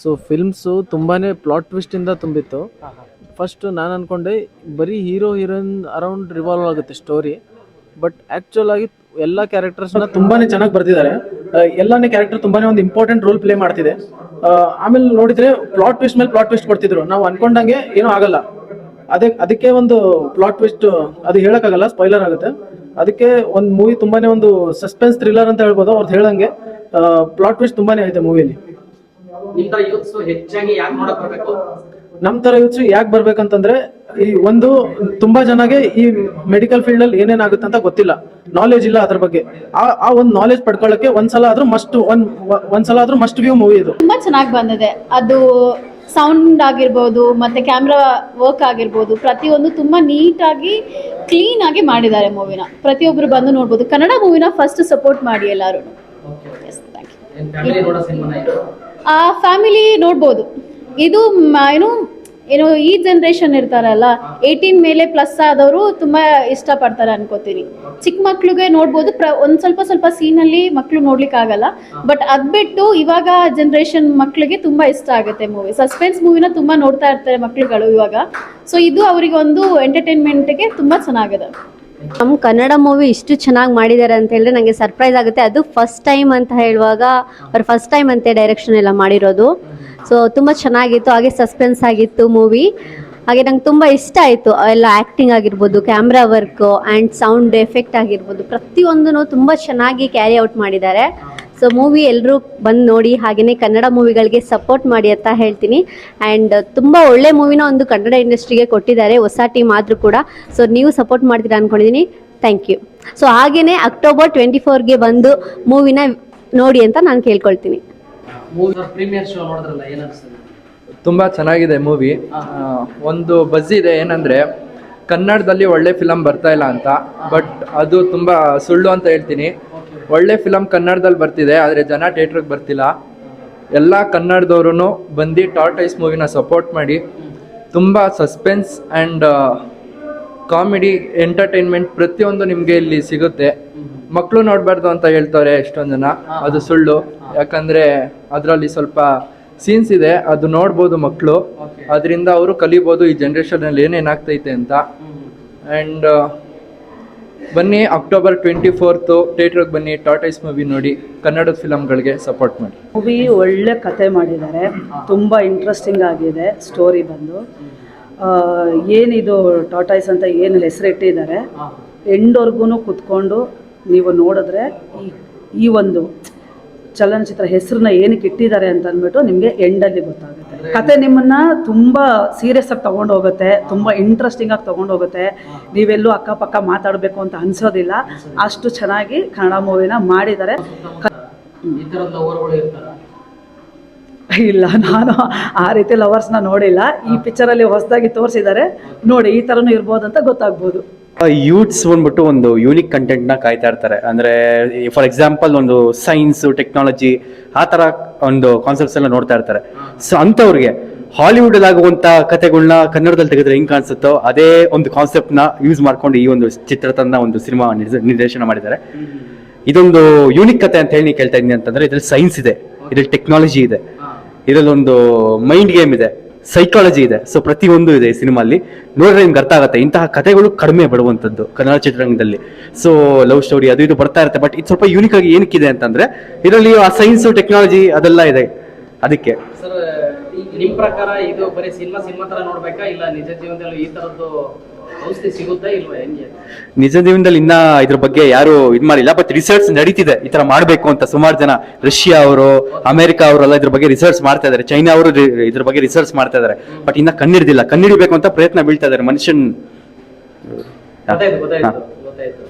So films ತುಂಬಾನೇ plot ಟ್ವಿಸ್ಟಿಂದ ತುಂಬಿತ್ತು. ಫಸ್ಟ್ ನಾನು ಅನ್ಕೊಂಡೆ ಬರೀ ಹೀರೋ ಹೀರೋಯಿನ್ ಅರೌಂಡ್ ರಿವಾಲ್ವ್ ಆಗುತ್ತೆ ಸ್ಟೋರಿ ಬಟ್ ಆ್ಯಕ್ಚುಲ್ ಆಗಿ ಎಲ್ಲ ಕ್ಯಾರೆಕ್ಟರ್ಸ್ನ ತುಂಬಾನೇ ಚೆನ್ನಾಗಿ ಬರ್ತಿದ್ದಾರೆ ಎಲ್ಲಾನೇ ಕ್ಯಾರೆಕ್ಟರ್ ತುಂಬಾನೇ ಒಂದು ಇಂಪಾರ್ಟೆಂಟ್ ರೋಲ್ ಪ್ಲೇ ಮಾಡ್ತಿದೆ. ಆಮೇಲೆ ನೋಡಿದ್ರೆ ಪ್ಲಾಟ್ ಟ್ವಿಸ್ಟ್ ಮೇಲೆ ಪ್ಲಾಟ್ ಟ್ವಿಸ್ಟ್ ಕೊಡ್ತಿದ್ರು. ನಾವು ಅನ್ಕೊಂಡಂಗೆ ಏನೂ ಆಗಲ್ಲ. ಅದೇ ಅದಕ್ಕೆ ಒಂದು ಪ್ಲಾಟ್ ಟ್ವಿಸ್ಟ್ ಅದು ಹೇಳಕ್ಕಾಗಲ್ಲ ಸ್ಪೈಲರ್ ಆಗುತ್ತೆ. ಅದಕ್ಕೆ ಒಂದು ಮೂವಿ ತುಂಬಾನೇ ಒಂದು ಸಸ್ಪೆನ್ಸ್ ಥ್ರಿಲ್ಲರ್ ಅಂತ ಹೇಳ್ಬೋದು ಅವ್ರದ್ದು ಹೇಳಂಗೆ. ಪ್ಲಾಟ್ ಟ್ವಿಸ್ಟ್ ತುಂಬಾನೇ ಐತೆ ಮೂವಿಯಲ್ಲಿ ನಿಮ್ ತರ ಯೂತ್ಸ್ ಹೆಚ್ಚಾಗಿ ಯಾಕೆ ನೋಡಕ್ ಬರ್ಬೇಕು? ನಮ್ ತರ ಯೂತ್ಸ್ ಯಾಕೆ ಬರ್ಬೇಕಂತಂದ್ರೆ ಈ ಒಂದು ತುಂಬಾ ಜನಗೆ ಈ ಮೆಡಿಕಲ್ ಫೀಲ್ಡ್ ಅಲ್ಲಿ ಏನೇನಾಗುತ್ತೆ ಅಂತ ಗೊತ್ತಿಲ್ಲ. ನಾಲೆಜ್ ಇಲ್ಲ ಅದ್ರ ಬಗ್ಗೆ. ಆ ಆ ಒಂದು ನಾಲೆಜ್ ಪಡ್ಕೊಳ್ಳಕ್ಕೆ ಒಂದ್ಸಲ ಆದ್ರೂ ಮಸ್ಟ್ ಒಂದ್ ಒಂದ್ಸಲ ಆದ್ರೂ ಮಸ್ಟ್ ವ್ಯೂ ಮೂವಿ ಇದು. ತುಂಬಾ ಚೆನ್ನಾಗಿ ಬಂದಿದೆ. ಅದು ಸೌಂಡ್ ಆಗಿರ್ಬೋದು ಮತ್ತೆ ಕ್ಯಾಮ್ರಾ ವರ್ಕ್ ಆಗಿರ್ಬೋದು ಪ್ರತಿಯೊಂದು ತುಂಬ ನೀಟಾಗಿ ಆಗಿ ಮಾಡಿದ್ದಾರೆ ಮೂವಿನ ಪ್ರತಿಯೊಬ್ರು ಬಂದು ನೋಡ್ಬೋದು. ಕನ್ನಡ ಮೂವಿನ ಫಸ್ಟ್ ಸಪೋರ್ಟ್ ಮಾಡಿ ಎಲ್ಲರೂ ಎಸ್ ಥ್ಯಾಂಕ್ ಯು ಫ್ಯಾಮಿಲಿ ನೋಡ್ಬೋದು. ಇದು ಏನು ಏನು, ಈ ಜನ್ರೇಷನ್ ಇರ್ತಾರಲ್ಲ ಏಯ್ಟೀನ್ ಮೇಲೆ ಪ್ಲಸ್ ಆದವರು ತುಂಬ ಇಷ್ಟಪಡ್ತಾರೆ ಅನ್ಕೋತೀನಿ. ಚಿಕ್ಕ ಮಕ್ಳಿಗೆ ನೋಡ್ಬೋದು, ಪ್ರ, ಒಂದ್ ಸ್ವಲ್ಪ ಸ್ವಲ್ಪ ಸೀನಲ್ಲಿ ಮಕ್ಕಳು ನೋಡ್ಲಿಕ್ಕೆ ಆಗಲ್ಲ ಬಟ್ ಅದ್ ಬಿಟ್ಟು ಇವಾಗ ಜನ್ರೇಷನ್ ಮಕ್ಕಳಿಗೆ ತುಂಬಾ ಇಷ್ಟ ಆಗುತ್ತೆ ಮೂವಿ ಸಸ್ಪೆನ್ಸ್ ಮೂವಿನ ತುಂಬಾ ನೋಡ್ತಾ ಇರ್ತಾರೆ ಮಕ್ಳುಗಳು ಇವಾಗ. ಸೊ ಇದು ಅವರಿಗೆ ಒಂದು ಎಂಟರ್ಟೈನ್ಮೆಂಟ್ಗೆ ತುಂಬಾ ಚೆನ್ನಾಗಿದೆ. ನಮ್ಮ ಕನ್ನಡ ಮೂವಿ ಇಷ್ಟು ಚೆನ್ನಾಗಿ ಮಾಡಿದ್ದಾರೆ ಅಂತ ಹೇಳಿದ್ರೆ ನನಗೆ ಸರ್ಪ್ರೈಸ್ ಆಗುತ್ತೆ. ಅದು ಫಸ್ಟ್ ಟೈಮ್ ಅಂತ ಹೇಳುವಾಗ ಅವ್ರು ಫಸ್ಟ್ ಟೈಮ್ ಅಂತೆ ಡೈರೆಕ್ಷನ್ ಎಲ್ಲ ಮಾಡಿರೋದು. ಸೊ ತುಂಬ ಚೆನ್ನಾಗಿತ್ತು. ಹಾಗೆ ಸಸ್ಪೆನ್ಸ್ ಆಗಿತ್ತು ಮೂವಿ. ಹಾಗೆ ನಂಗೆ ತುಂಬ ಇಷ್ಟ ಆಯಿತು. ಎಲ್ಲ ಆ್ಯಕ್ಟಿಂಗ್ ಆಗಿರ್ಬೋದು camera work and sound effect ಆಗಿರ್ಬೋದು. ಪ್ರತಿಯೊಂದೂ ತುಂಬ ಚೆನ್ನಾಗಿ ಕ್ಯಾರಿ ಔಟ್ ಮಾಡಿದ್ದಾರೆ. ಸೊ ಮೂವಿ ಎಲ್ಲರೂ ಬಂದು ನೋಡಿ ಹಾಗೆಯೇ ಕನ್ನಡ ಮೂವಿಗಳಿಗೆ ಸಪೋರ್ಟ್ ಮಾಡಿ ಅಂತ ಹೇಳ್ತೀನಿ. ಆ್ಯಂಡ್ ತುಂಬ ಒಳ್ಳೆ ಮೂವಿನ ಒಂದು ಕನ್ನಡ ಇಂಡಸ್ಟ್ರಿಗೆ ಕೊಟ್ಟಿದ್ದಾರೆ. ಹೊಸ ಟೀಮ್ ಆದರೂ ಕೂಡ. ಸೊ ನೀವು ಸಪೋರ್ಟ್ ಮಾಡ್ತೀರಾ ಅಂದ್ಕೊಂಡಿದ್ದೀನಿ ಥ್ಯಾಂಕ್ ಯು ಸೊ ಹಾಗೆಯೇ ಅಕ್ಟೋಬರ್ ಟ್ವೆಂಟಿ ಫೋರ್ಗೆ ಬಂದು ಮೂವಿನ ನೋಡಿ ಅಂತ ನಾನು ಕೇಳ್ಕೊಳ್ತೀನಿ. ಮೂವಿ ಪ್ರೀಮಿಯರ್ ಶೋ ನೋಡಿದ್ರಲ್ಲ ಏನ್ ಅನ್ಸ್ತದೆ ತುಂಬ ಚೆನ್ನಾಗಿದೆ ಮೂವಿ ಒಂದು ಬಜ್ ಇದೆ ಏನಂದರೆ ಕನ್ನಡದಲ್ಲಿ ಒಳ್ಳೆ ಫಿಲಮ್ ಬರ್ತಾ ಇಲ್ಲ ಅಂತ. ಬಟ್ ಅದು ತುಂಬ ಸುಳ್ಳು ಅಂತ ಹೇಳ್ತೀನಿ. ಒಳ್ಳೆ ಫಿಲಮ್ ಕನ್ನಡದಲ್ಲಿ ಬರ್ತಿದೆ ಆದರೆ ಜನ ಥಿಯೇಟ್ರಿಗೆ ಬರ್ತಿಲ್ಲ. ಎಲ್ಲ ಕನ್ನಡದವ್ರು ಬಂದು ಟಾರ್ಟೈಸ್ ಮೂವಿನ ಸಪೋರ್ಟ್ ಮಾಡಿ. ತುಂಬ ಸಸ್ಪೆನ್ಸ್ ಆ್ಯಂಡ್ ಕಾಮಿಡಿ ಎಂಟರ್ಟೈನ್ಮೆಂಟ್ ಪ್ರತಿಯೊಂದು ನಿಮಗೆ ಇಲ್ಲಿ ಸಿಗುತ್ತೆ. ಮಕ್ಕಳು ನೋಡಬಾರ್ದು ಅಂತ ಹೇಳ್ತಾರೆ ಎಷ್ಟೊಂದು ಜನ. ಅದು ಸುಳ್ಳು. ಯಾಕಂದರೆ ಅದರಲ್ಲಿ ಸ್ವಲ್ಪ ಸೀನ್ಸ್ ಇದೆ ಅದು ನೋಡ್ಬೋದು ಮಕ್ಕಳು ಅದರಿಂದ ಅವರು ಕಲಿಬೋದು ಈ ಜನ್ರೇಷನಲ್ಲಿ ಏನೇನಾಗ್ತೈತೆ ಅಂತ. ಆ್ಯಂಡ್ ಬನ್ನಿ ಅಕ್ಟೋಬರ್ ಟ್ವೆಂಟಿ ಫೋರ್ತು ಥಿಯೇಟ್ರಿಗೆ ಬನ್ನಿ ಟಾಟೈಸ್ ಮೂವಿ ನೋಡಿ, ಕನ್ನಡದ ಫಿಲಮ್ಗಳಿಗೆ ಸಪೋರ್ಟ್ ಮಾಡಿ. ಮೂವಿ ಒಳ್ಳೆ ಕತೆ ಮಾಡಿದ್ದಾರೆ. ತುಂಬ ಇಂಟ್ರೆಸ್ಟಿಂಗ್ ಆಗಿದೆ ಸ್ಟೋರಿ ಬಂದು. ಏನಿದು ಟಾಟಾಯ್ಸ್ ಅಂತ ಏನು ಹೆಸರಿಟ್ಟಿದ್ದಾರೆ ಎಂಡ್ವರ್ಗೂ ಕುತ್ಕೊಂಡು ನೀವು ನೋಡಿದ್ರೆ ಈ ಈ ಒಂದು ಚಲನಚಿತ್ರ ಹೆಸರನ್ನ ಏನಕ್ಕೆ ಇಟ್ಟಿದ್ದಾರೆ ಅಂತ ಅಂದ್ಬಿಟ್ಟು ನಿಮಗೆ ಎಂಡಲ್ಲಿ ಗೊತ್ತಾಗುತ್ತೆ. ಕತೆ ನಿಮ್ಮನ್ನ ತುಂಬಾ ಸೀರಿಯಸ್ ಆಗಿ ತಗೊಂಡು ಹೋಗುತ್ತೆ ತುಂಬಾ ಇಂಟ್ರೆಸ್ಟಿಂಗ್ ಆಗಿ ತಗೊಂಡು ಹೋಗುತ್ತೆ ನೀವೆಲ್ಲೂ ಅಕ್ಕಪಕ್ಕ ಮಾತಾಡಬೇಕು ಅಂತ ಅನ್ಸೋದಿಲ್ಲ. ಅಷ್ಟು ಚೆನ್ನಾಗಿ ಕನ್ನಡ ಮೂವಿನ ಮಾಡಿದ್ದಾರೆ. ಇಲ್ಲ ನಾನು ಆ ರೀತಿ ಲವರ್ಸ್ನ ನೋಡಿಲ್ಲ. ಈ ಪಿಕ್ಚರಲ್ಲಿ ಹೊಸದಾಗಿ ತೋರಿಸಿದ್ದಾರೆ. ನೋಡಿ ಈ ಥರನೂ ಇರ್ಬೋದು ಅಂತ ಗೊತ್ತಾಗ್ಬೋದು. ಯೂತ್ಸ್ ಬಂದ್ಬಿಟ್ಟು ಒಂದು ಯೂನಿಕ್ ಕಂಟೆಂಟ್ನ ಕಾಯ್ತಾ ಇರ್ತಾರೆ. ಅಂದರೆ ಫಾರ್ ಎಕ್ಸಾಂಪಲ್ ಒಂದು ಸೈನ್ಸ್ ಟೆಕ್ನಾಲಜಿ ಆ ಥರ ಒಂದು ಕಾನ್ಸೆಪ್ಟ್ಸ್ ಎಲ್ಲ ನೋಡ್ತಾ ಇರ್ತಾರೆ. ಸೊ ಅಂಥವ್ರಿಗೆ ಹಾಲಿವುಡ್ ಆಗುವಂಥ ಕಥೆಗಳನ್ನ ಕನ್ನಡದಲ್ಲಿ ತೆಗೆದ್ರೆ ಹೆಂಗ್ ಕಾಣಿಸುತ್ತೋ ಅದೇ ಒಂದು ಕಾನ್ಸೆಪ್ಟ್ನ ಯೂಸ್ ಮಾಡ್ಕೊಂಡು ಈ ಒಂದು ಚಿತ್ರತನ ಒಂದು ಸಿನಿಮಾ ನಿರ್ದೇಶನ ಮಾಡಿದ್ದಾರೆ. ಇದೊಂದು ಯೂನಿಕ್ ಕತೆ ಅಂತ ಹೇಳಿ ಕೇಳ್ತಾ ಇದ್ದೀನಿ ಅಂತಂದ್ರೆ ಇದ್ರಲ್ಲಿ ಸೈನ್ಸ್ ಇದೆ. ಇದ್ರಲ್ಲಿ ಟೆಕ್ನಾಲಜಿ ಇದೆ. ಇದರಲ್ಲಿ ಒಂದು ಮೈಂಡ್ ಗೇಮ್ ಇದೆ. ಸೈಕಾಲಜಿ ಇದೆ. ಸೊ ಪ್ರತಿಯೊಂದು ಇದೆ ಈ ಸಿನಿಮಾಲಿ ನೋಡಿದ್ರೆ ನಿಮ್ಗೆ ಅರ್ಥ ಆಗುತ್ತೆ. ಇಂತಹ ಕಥೆಗಳು ಕಡಿಮೆ ಬರುವಂಥದ್ದು ಕನ್ನಡ ಚಿತ್ರರಂಗದಲ್ಲಿ. ಸೊ ಲವ್ ಸ್ಟೋರಿ ಅದು ಇದು ಬರ್ತಾ ಇರುತ್ತೆ. ಬಟ್ ಇದು ಸ್ವಲ್ಪ ಯೂನಿಕ್ ಆಗಿ ಏನಕ್ಕಿದೆ ಅಂತಂದ್ರೆ, ಇದರಲ್ಲಿ ಆ ಸೈನ್ಸ್ ಟೆಕ್ನಾಲಜಿ ಅದೆಲ್ಲ ಇದೆ. ಅದಕ್ಕೆ. ಸರ್, ನಿಮ್ ಪ್ರಕಾರ ಇದು ಬರೀ ಸಿನಿಮಾ ಸಿನಿಮಾ ತರ ನೋಡ್ಬೇಕಾ? ಇಲ್ಲ ನಿಜ ಜೀವನದಲ್ಲಿ ಈ ತರದ್ದು ಔಷಧಿ ಸಿಗುತ್ತಾ ಇಲ್ವಾ ಹೆಂಗೆ? ನಿಜ ಜೀವನದಲ್ಲಿ ಇನ್ನ ಇದ್ರ ಬಗ್ಗೆ ಯಾರು ಇದ್ ಮಾಡಿಲ್ಲ ಬಟ್ ರಿಸರ್ಚ್ ನಡೀತಿದೆ ಈ ತರ ಮಾಡ್ಬೇಕು ಅಂತ ಸುಮಾರು ಜನ. ರಷ್ಯಾ ಅವರು ಅಮೆರಿಕ ಅವರೆಲ್ಲ ಇದ್ರ ಬಗ್ಗೆ ರಿಸರ್ಚ್ ಮಾಡ್ತಾ ಇದಾರೆ ಚೈನಾ ಅವರು ಇದ್ರ ಬಗ್ಗೆ ರಿಸರ್ಚ್ ಮಾಡ್ತಾ ಇದಾರೆ. ಬಟ್ ಇನ್ನ ಕಣ್ಣಿಡ್ದಿಲ್ಲ ಕಣ್ಣಿಡಿಬೇಕು ಅಂತ ಪ್ರಯತ್ನ ಬೀಳ್ತಾ ಇದಾರೆ ಮನುಷ್ಯನ್. ಗೊತ್ತಾಯ್ತು ಗೊತ್ತಾಯ್ತು ಗೊತ್ತಾಯ್ತು.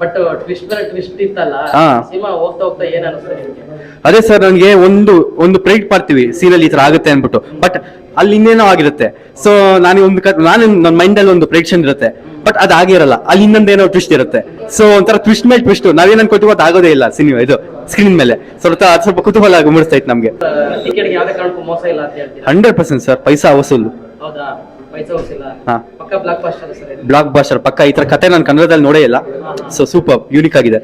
ಬಟ್ ಟ್ವಿಸ್ಟ್ ಮೇಲೆ ಟ್ವಿಸ್ಟ್ ಇತ್ತಲ್ಲ ಹಾ. ಸಿನಿಮಾ ಹೋಗ್ತಾ ಹೋಗ್ತಾ ಏನ್ ಅನಿಸ್ತದೆ ನಿಮ್ಗೆ? ಅದೇ ಸರ್ ನನಗೆ ಒಂದು ಒಂದು ಪ್ರೇಟ್ ಮಾಡ್ತೀವಿ ಸೀರಿಯಲ್ ಈ ತರ ಆಗುತ್ತೆ ಅನ್ಬಿಟ್ಟು ಬಟ್ ಅಲ್ಲಿ ಇನ್ನೇನೋ ಆಗಿರುತ್ತೆ. ಸೊ ನಾನು ಒಂದು ನಾನು ನನ್ನ ಮೈಂಡ್ ಅಲ್ಲಿ ಒಂದು ಪ್ರೇಕ್ಷನ್ ಇರುತ್ತೆ. ಬಟ್ ಅದು ಆಗಿರಲ್ಲ ಅಲ್ಲಿ ಇನ್ನೊಂದೇನೋ ಟ್ವಿಸ್ಟ್ ಇರುತ್ತೆ. ಸೊ ಒಂಥರ ಟ್ವಿಸ್ಟ್ ಮೇಲೆ ಟ್ವಿಸ್ಟ್ ನಾವೇನ್ ಅನ್ಕೋತೀವೋ ಅದು ಆಗೋದೇ ಇಲ್ಲ ಸಿನಿಮಾ ಇದು ಸ್ಕ್ರೀನ್ ಮೇಲೆ. ಸ್ವಲ್ಪ ಅದು ಸ್ವಲ್ಪ ಕುತೂಹಲ ಆಗಿ ನಮ್ಗೆ. ಟಿಕೆಟ್ ನಮಗೆ ಹಂಡ್ರೆಡ್ ಪರ್ಸೆಂಟ್ ಸರ್ ಪೈಸಾ ವಸೂಲು ಬ್ಲಾಕ್ ಬಾಸ್ಟರ್ ಪಕ್ಕ ಈ ತರ ಕತೆ ನಾನು ಕನ್ನಡದಲ್ಲಿ ನೋಡೇ ಇಲ್ಲ. ಸೊ ಸೂಪರ್ ಯೂನಿಕ್ ಆಗಿದೆ.